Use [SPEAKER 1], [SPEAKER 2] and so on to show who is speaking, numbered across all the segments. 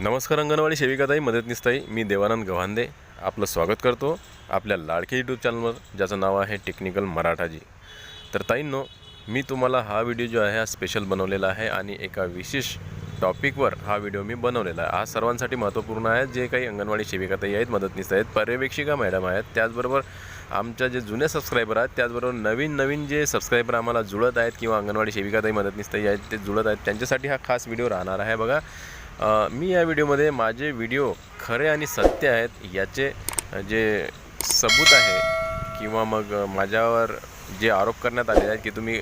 [SPEAKER 1] नमस्कार अंगणवाडी सेविकाताई मदतनीसताई मी देवानंद गव्हांदे. आपलं स्वागत करतो आपल्या लाडके यूट्यूब चॅनलवर ज्याचं नाव आहे टेक्निकल मराठाजी. तर ताईंनो मी तुम्हाला हा व्हिडिओ जो आहे हा स्पेशल बनवलेला आहे आणि एका विशेष टॉपिकवर हा व्हिडिओ मी बनवलेला आहे. हा सर्वांसाठी महत्त्वपूर्ण आहे. जे काही अंगणवाडी सेविकाताई आहेत मदतनीस आहेत पर्यवेक्षिका मॅडम आहेत त्याचबरोबर आमच्या जे जुने सबस्क्रायबर आहेत त्याचबरोबर नवीन नवीन जे सबस्क्रायबर आम्हाला जुळत आहेत किंवा अंगणवाडी सेविकाताई मदतनीसताई आहेत ते जुळत आहेत त्यांच्यासाठी हा खास व्हिडिओ राहणार आहे. बघा मी या व्हिडिओमध्ये माझे व्हिडिओ खरे आणि सत्य आहेत याचे जे सबूत आहे किंवा मग माझ्यावर जे आरोप करण्यात आले आहेत की तुम्ही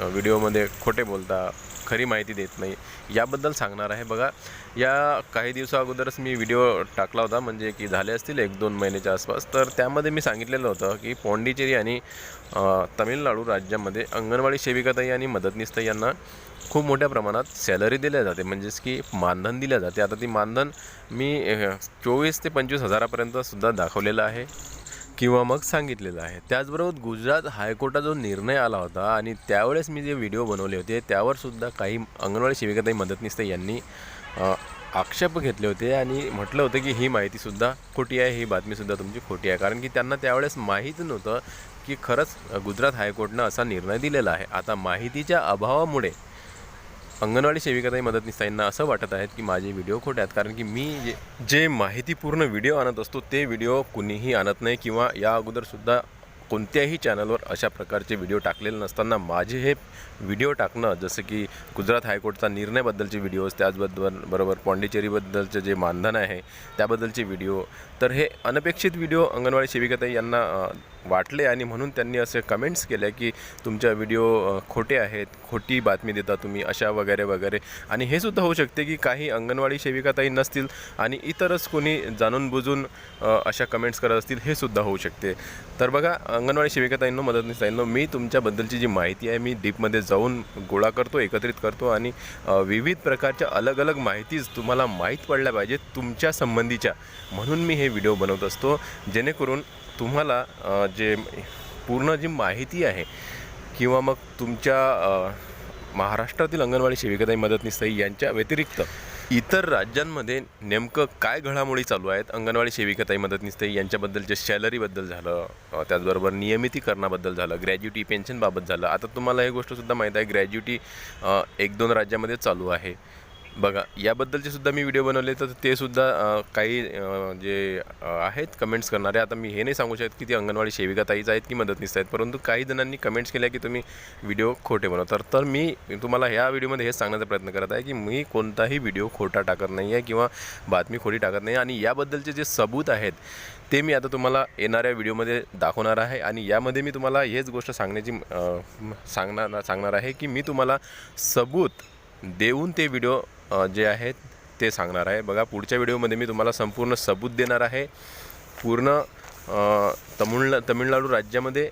[SPEAKER 1] व्हिडिओमध्ये खोटे बोलता खरी माहिती देत नाही याबद्दल सांगणार आहे. बघा या काही दिवसा अगोदरच मी व्हिडिओ टाकला होता म्हणजे की झाले असतील एक दोन महिन्याच्या आसपास तर त्यामध्ये मी सांगितलेलं होतं की पोंडिचेरी आणि तमिळनाडू राज्यामध्ये अंगणवाडी सेविकाताई आणि मदतनीसताई यांना खूप मोठ्या प्रमाणात सॅलरी दिल्या जाते. म्हणजेच की मानधन दिल्या जाते. आता ती मानधन मी चोवीस ते पंचवीस हजारापर्यंत सुद्धा दाखवलेलं आहे किंवा मग सांगितलेलं आहे. त्याचबरोबर गुजरात हायकोर्टा जो निर्णय आला होता आणि त्यावेळेस मी जे व्हिडिओ बनवले होते त्यावरसुद्धा काही अंगणवाडी शिविकाताई मदतनीस यांनी आक्षेप घेतले होते आणि म्हटलं होतं की ही माहितीसुद्धा खोटी आहे ही बातमीसुद्धा तुमची खोटी आहे. कारण की त्यांना त्यावेळेस माहीत नव्हतं की खरंच गुजरात हायकोर्टनं असा निर्णय दिलेला आहे. आता माहितीच्या अभावामुळे अंगणवाडी सेविकाताई मदतनीसताईंना असं वाटत आहेत की माझे व्हिडिओ खोटे आहेत कारण की मी जे जे माहितीपूर्ण व्हिडिओ आणत असतो ते व्हिडिओ कुणीही आणत नाही किंवा या अगोदरसुद्धा कोणत्याही चॅनलवर अशा प्रकारचे व्हिडिओ टाकलेले नसताना माझे हे व्हिडिओ टाकणं जसं की गुजरात हायकोर्टचा निर्णयबद्दलचे व्हिडिओज त्याचबद्दल बरोबर पॉंडिचेरीबद्दलचं जे मानधन आहे त्याबद्दलचे व्हिडिओ तर हे अनपेक्षित व्हिडिओ अंगणवाडी सेविकाताई यांना वाटले आणि म्हणून त्यांनी असे कमेंट्स केले की तुमच्या व्हिडिओ खोटे आहेत खोटी बातमी देता तुम्ही अशा वगैरे वगैरे. आणि हे सुद्धा होऊ शकते की काही अंगणवाडी सेविकाताई नसतील आणि इतरच कोणी जाणून बुजून अशा कमेंट्स करत असतील हे सुद्धा होऊ शकते. तर बघा अंगणवाडी सेविकाताईंनो मदतनीसताईंनो मी तुमच्याबद्दलची जी माहिती आहे मी डीपमध्ये जाऊन गोळा करतो एकत्रित करतो आणि विविध प्रकारच्या अलग अलग माहितीच तुम्हाला माहीत पडल्या पाहिजेत तुमच्या संबंधीच्या. म्हणून मी हे व्हिडिओ बनवत असतो. जेणेकरून तुम्हाला जे पूर्ण जी माहिती आहे किंवा मग तुमच्या महाराष्ट्रातील अंगणवाडी सेविकाताई मदतनीसताई यांच्या व्यतिरिक्त इतर राज्यांमध्ये नेमकं काय घडामोडी चालू आहेत? अंगणवाडी सेविकाताई मदतनीसताई यांच्याबद्दलच्या सॅलरीबद्दल झालं त्याचबरोबर नियमितीकरणाबद्दल झालं ग्रॅज्युटी पेन्शनबाबत झालं. आता तुम्हाला हे गोष्टसुद्धा माहीत आहे ग्रॅज्युटी एक दोन राज्यामध्ये चालू आहे. बघा याबद्दलचे सुद्धा मी व्हिडिओ बनवले तर ते सुद्धा काही जे आहेत कमेंट्स करणारे आता मी हे नाही सांगू शकत की ती अंगणवाडी सेविकाताईच आहेत की मदतनीस आहेत परंतु काही जणांनी कमेंट्स केल्या की तुम्ही व्हिडिओ खोटे बनवतात तर मी तुम्हाला ह्या व्हिडिओमध्ये हेच सांगण्याचा प्रयत्न करत आहे की मी कोणताही व्हिडिओ खोटा टाकत नाही आहे किंवा बातमी खोटी टाकत नाही आणि याबद्दलचे जे सबूत आहेत ते मी आता तुम्हाला येणाऱ्या व्हिडिओमध्ये दाखवणार आहे. आणि यामध्ये मी तुम्हाला हेच गोष्ट सांगण्याची सांगणार सांगणार आहे की मी तुम्हाला सबूत देऊन ते व्हिडिओ जे आहेत ते सांगणार आहे. बघा पुढच्या व्हिडिओमध्ये मी तुम्हाला संपूर्ण सबूत देणार आहे. पूर्ण तमिळना तमिळनाडू राज्यामध्ये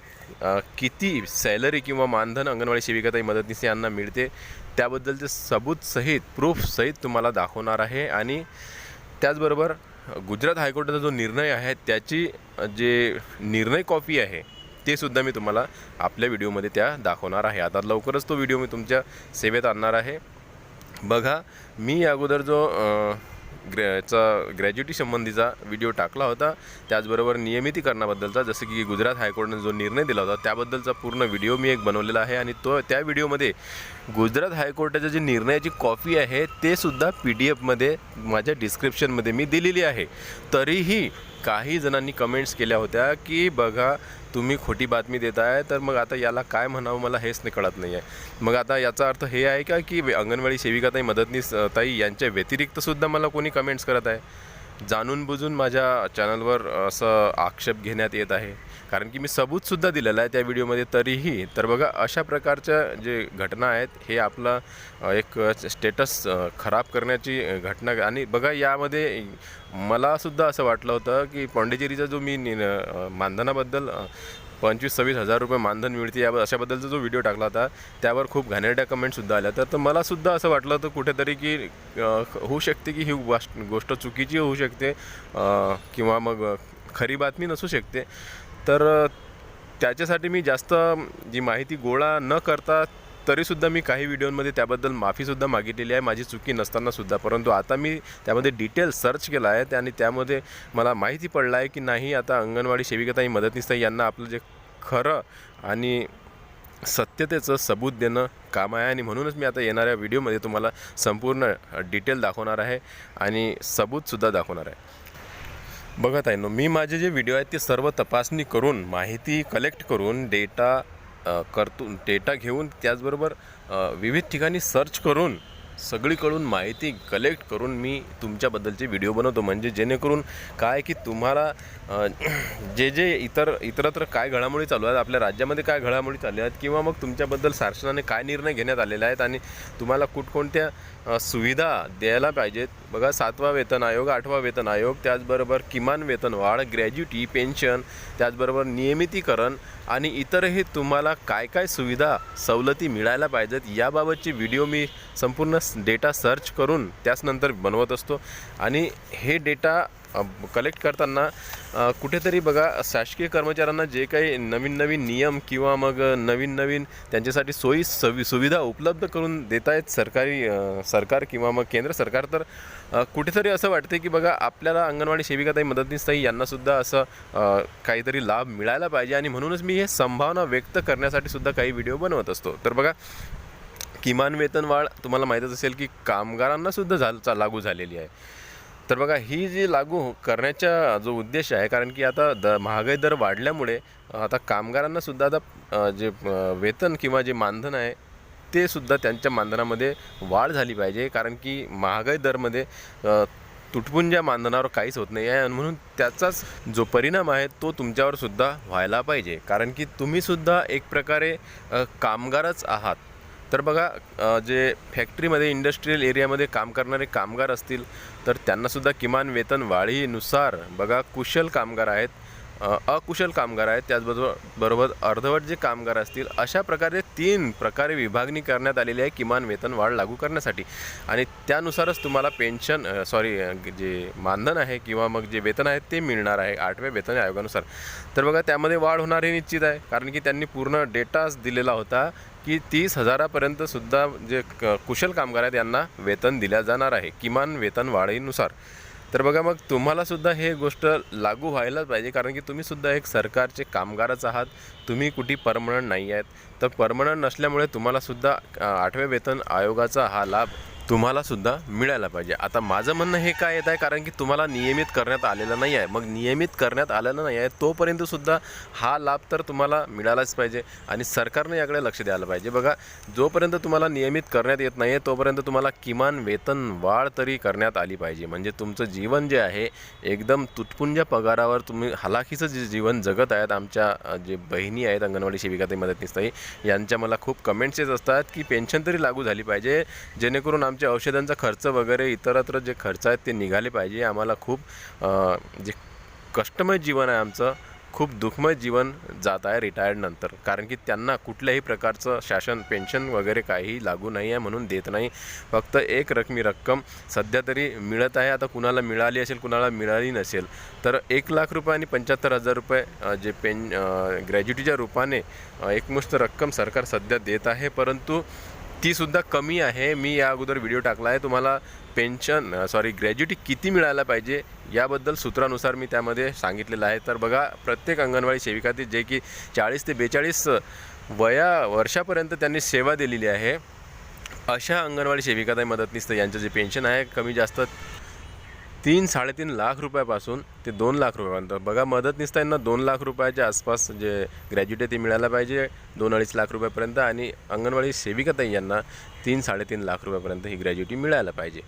[SPEAKER 1] किती सॅलरी किंवा मानधन अंगणवाडी सेविकाताई मदतनीस यांना मिळते त्याबद्दलचे सबूतसहित प्रूफसहित तुम्हाला दाखवणार आहे. आणि त्याचबरोबर गुजरात हायकोर्टाचा जो निर्णय आहे त्याची जे निर्णय कॉपी आहे ते सुद्धा मी तुम्हाला आपल्या व्हिडिओमध्ये त्या दाखवणार आहे. आता लवकरच तो व्हिडिओ मी तुमच्या सेवेत आणणार आहे. बघा मी अगोदर जो ग्रॅचा ग्रॅज्युटी संबंधीचा व्हिडिओ टाकला होता त्याचबरोबर नियमितीकरणाबद्दलचा जसं की गुजरात हायकोर्टने जो निर्णय दिला होता त्याबद्दलचा पूर्ण व्हिडिओ मी एक बनवलेला आहे आणि तो त्या व्हिडिओमध्ये गुजरात हायकोर्टाच्या जी निर्णयाची कॉपी आहे ते सुद्धा पी डी एफमध्ये माझ्या डिस्क्रिप्शनमध्ये मी दिलेली आहे. तरीही काही जणांनी कमेंट्स केल्या होत्या की बघा तुम्ही खोटी बातमी देत आहे तर मग आता याला काय म्हणावं मला हेच नाही कळत नाही आहे मग आता याचा अर्थ हे आहे का की अंगणवाडी सेविकाताई मदतनीस ताई यांच्या व्यतिरिक्तसुद्धा मला कोणी कमेंट्स करत आहे? जाणून बुजून माझ्या चॅनलवर असं आक्षेप घेण्यात येत आहे. कारण की मी सबूतसुद्धा दिलेला आहे त्या व्हिडिओमध्ये तरीही. तर बघा अशा प्रकारच्या जे घटना आहेत हे आपला एक स्टेटस खराब करण्याची घटना आणि बघा यामध्ये मलासुद्धा असं वाटलं होतं की पॉंडिचेरीचा जो मी नि- मानधनाबद्दल पंचवीस सव्वीस हजार रुपये मानधन मिळते. या अशाबद्दलचा जो व्हिडिओ टाकला होता त्यावर खूप घाणेरड्या कमेंटसुद्धा आल्या. तर मलासुद्धा असं वाटलं तर कुठेतरी की होऊ शकते की ही गोष्ट चुकीची होऊ शकते किंवा मग खरी बातमी नसू शकते. तर त्याच्यासाठी मी जास्त जी माहिती गोळा न करता तरीसुद्धा मी काही व्हिडिओमध्ये त्याबद्दल माफीसुद्धा मागितलेली आहे. माझी चुकी नसतानासुद्धा. परंतु आता मी त्यामध्ये डिटेल सर्च केला आहे आणि त्यामध्ये मला माहिती पडलं आहे की नाही आता अंगणवाडी सेविकाताई मदतनीसताई यांना आपलं जे खरं आणि सत्यतेचं सबूत देणं काम आहे आणि म्हणूनच मी आता येणाऱ्या व्हिडिओमध्ये तुम्हाला संपूर्ण डिटेल दाखवणार आहे आणि सबूतसुद्धा दाखवणार आहे. बघत आहे नो मी माझे जे व्हिडिओ आहेत ते सर्व तपासणी करून माहिती कलेक्ट करून डेटा करतो डेटा घेऊन त्याचबरोबर विविध ठिकाणी सर्च करून सगळीकडून माहिती कलेक्ट करून मी तुमच्याबद्दलचे व्हिडिओ बनवतो. म्हणजे जेणेकरून काय की तुम्हाला जे जे इतर इतरत्र काय घडामोडी चालू आहेत आपल्या राज्यामध्ये काय घडामोडी चालू आहेत किंवा मग तुमच्याबद्दल शासनाने काय निर्णय घेण्यात आलेले आहेत आणि तुम्हाला कुठकोणत्या सुविधा द्यायला पाहिजेत. बघा सातवा वेतन आयोग आठवा वेतन आयोग त्याचबरोबर किमान वेतन वाढ ग्रॅज्युटी पेन्शन त्याचबरोबर नियमितीकरण आणि इतरही तुम्हाला काय काय सुविधा सवलती मिळायला पाहिजेत याबाबतची व्हिडिओ मी संपूर्ण डेटा सर्च करून त्याच नंतर बनवत असतो. आणि हे डेटा कलेक्ट करताना कुठेतरी बघा शासकीय कर्मचाऱ्यांना जे काही नवीन नवीन नियम किंवा मग नवीन नवीन त्यांच्यासाठी सोयी सवि सुविधा उपलब्ध करून देत आहेत सरकारी सरकार किंवा मग केंद्र सरकार तर कुठेतरी असं वाटते की बघा आपल्याला अंगणवाडी सेविकाताई मदतनीसताई यांनासुद्धा असं काहीतरी लाभ मिळायला पाहिजे आणि म्हणूनच मी हे संभावना व्यक्त करण्यासाठी सुद्धा काही व्हिडिओ बनवत असतो. तर बघा किमान वेतन वाढ तुम्हाला माहीतच असेल की कामगारांनासुद्धा झाल चा- लागू झालेली आहे. तर बघा ही जी लागू करण्याचा जो उद्देश आहे कारण की आता द महागाई दर वाढल्यामुळे आता कामगारांना सुद्धा आता जे वेतन किंवा जे मानधन आहे ते सुद्धा त्यांच्या मानधनामध्ये वाढ झाली पाहिजे. कारण की महागाई दरमध्ये तुटपुंज्या मानधनावर काहीच होत नाही आहे. आणि म्हणून त्याचाच जो परिणाम आहे तो तुमच्यावर सुद्धा व्हायला पाहिजे. कारण की तुम्हीसुद्धा एक प्रकारे कामगारच आहात. तर बघा जे फॅक्टरीमध्ये इंडस्ट्रीयल एरियामध्ये काम करणारे कामगार असतील तर त्यांनासुद्धा किमान वेतन वाढीनुसार बघा कुशल कामगार आहेत अकुशल कामगार आहेत. त्याचबरोबर बरोबर अर्धवट जे कामगार असतील अशा प्रकारे तीन प्रकारे विभागणी करण्यात आलेली आहे किमान वेतन वाढ लागू करण्यासाठी. आणि त्यानुसारच तुम्हाला पेन्शन सॉरी जे मानधन आहे किंवा मग जे वेतन आहे ते मिळणार आहे आठव्या वेतन आयोगानुसार. तर बघा त्यामध्ये वाढ होणार हे निश्चित आहे कारण की त्यांनी पूर्ण डेटाच दिलेला होता. की तीस हजारापर्यंत सुद्धा जे क कुशल कामगार आहेत यांना वेतन दिल्या जाणार आहे किमान वेतन वाढीनुसार. तर बघा मग तुम्हालासुद्धा हे गोष्ट लागू व्हायलाच पाहिजे कारण की तुम्हीसुद्धा एक सरकारचे कामगारच आहात तुम्ही कुठे परमनंट नाही आहेत. तर परमनंट नसल्यामुळे तुम्हालासुद्धा अ, आठव्या वेतन आयोगाचा हा लाभ तुम्हालासुद्धा मिळायला पाहिजे. आता माझं म्हणणं हे काय येत आहे? कारण की तुम्हाला नियमित करण्यात आलेलं नाही आहे. मग नियमित करण्यात आलेलं नाही आहे तोपर्यंतसुद्धा हा लाभ तर तुम्हाला मिळालाच पाहिजे आणि सरकारने याकडे लक्ष द्यायला पाहिजे. बघा जोपर्यंत तुम्हाला नियमित करण्यात येत नाही आहे तोपर्यंत तुम्हाला किमान वेतन वाढ तरी करण्यात आली पाहिजे. म्हणजे तुमचं जीवन जे आहे एकदम तुटपुंज्या पगारावर तुम्ही हलाखीचं जे जीवन जगत आहेत आमच्या जे बहिणी आहेत अंगणवाडी सेविका ते मदतनीसताई यांच्या मला खूप कमेंट्स येत असतात की पेन्शन तरी लागू झाली पाहिजे जेणेकरून आमच्या औषधांचा खर्च वगैरे इतरत्र जे खर्च आहेत ते निघाले पाहिजे. आम्हाला खूप जे कष्टमय जीवन आहे आमचं खूप दुःखमय जीवन जात आहे रिटायर्डनंतर कारण की त्यांना कुठल्याही प्रकारचं शासन पेन्शन वगैरे काही लागू नाही आहे म्हणून देत नाही. फक्त एक रकमी रक्कम सध्या तरी मिळत आहे. आता कुणाला मिळाली असेल कुणाला मिळाली नसेल तर एक लाख रुपये आणि पंच्याहत्तर हजार रुपये जे पेन ग्रॅज्युटीच्या रूपाने एकमुष्ट रक्कम सरकार सध्या देत आहे. परंतु ती सुद्धा कमी आहे. मी या अगोदर व्हिडिओ टाकला आहे. तुम्हाला पेन्शन सॉरी ग्रॅज्युटी किती मिळायला पाहिजे याबद्दल सूत्रानुसार मी त्यामध्ये सांगितलेलं आहे. तर बघा प्रत्येक अंगणवाडी सेविकातील जे की चाळीस ते बेचाळीस वया वर्षापर्यंत त्यांनी सेवा दिलेली आहे. अशा अंगणवाडी सेविकाताई मदतनीस यांचं जे पेन्शन आहे कमी जास्त तीन साडेतीन लाख रुपयापासून ते दोन लाख रुपयापर्यंत. बघा मदतनीस त्यांना दोन लाख रुपयाच्या आसपास जे ग्रॅज्युएट आहे ते मिळायला पाहिजे दोन अडीच लाख रुपयापर्यंत. आणि अंगणवाडी सेविकाताई यांना तीन साडेतीन लाख रुपयापर्यंत ही ग्रॅज्युटी मिळायला पाहिजे.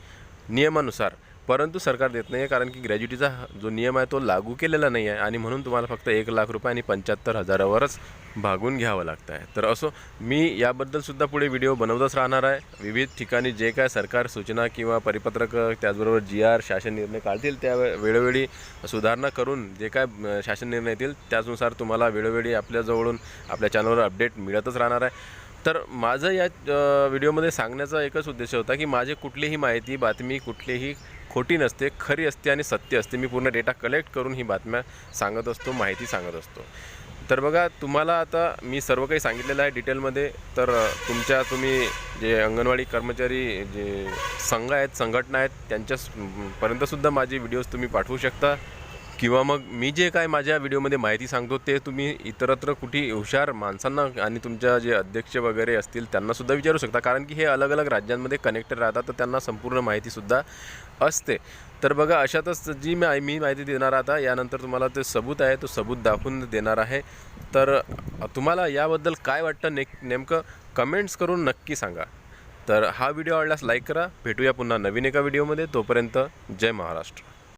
[SPEAKER 1] नियमानुसार परंतु सरकार देत नाही आहे कारण की ग्रॅज्युटीचा जो नियम आहे तो लागू केलेला नाही आहे आणि म्हणून तुम्हाला फक्त एक लाख रुपये आणि पंच्याहत्तर हजारावरच भागून घ्यावं लागतं आहे. तर असो मी याबद्दलसुद्धा पुढे व्हिडिओ बनवतच राहणार आहे. विविध ठिकाणी जे काय सरकार सूचना किंवा परिपत्रक त्याचबरोबर जी आर शासन निर्णय काढतील त्या वेळोवेळी सुधारणा करून जे काय शासन निर्णय येतील त्याचनुसार तुम्हाला वेळोवेळी आपल्याजवळून आपल्या चॅनलवर अपडेट मिळतच राहणार आहे. तर माझं या व्हिडिओमध्ये सांगण्याचा एकच उद्देश होता की माझे कुठलीही माहिती बातमी कुठलेही खोटी नसते खरी असते आणि सत्य असते. मी पूर्ण डेटा कलेक्ट करून ही बातम्या सांगत असतो माहिती सांगत असतो. तर बघा तुम्हाला आता मी सर्व काही सांगितलेलं आहे डिटेलमध्ये. तर तुमच्या तुम्ही जे अंगणवाडी कर्मचारी जे संघ आहेत संघटना आहेत त्यांच्यापर्यंतसुद्धा माझे व्हिडिओज तुम्ही पाठवू शकता. किंवा मग मी जे काय माझ्या व्हिडिओमध्ये माहिती सांगतो ते तुम्ही इतरत्र कुठे हुशार माणसांना आणि तुमच्या जे अध्यक्ष वगैरे असतील त्यांनासुद्धा विचारू शकता. कारण की हे अलग अलग राज्यांमध्ये कनेक्टेड राहतात तर त्यांना संपूर्ण माहितीसुद्धा असते. तर बघा अशातच जी मी मी माहिती देणार आता यानंतर तुम्हाला ते सबूत आहे तो सबूत दाखवून देणार आहे. तर तुम्हाला याबद्दल काय वाटतं ने नेमकं कमेंट्स करून नक्की सांगा. तर हा व्हिडिओ आवडल्यास लाईक करा. भेटूया पुन्हा नवीन एका व्हिडिओमध्ये. तोपर्यंत जय महाराष्ट्र.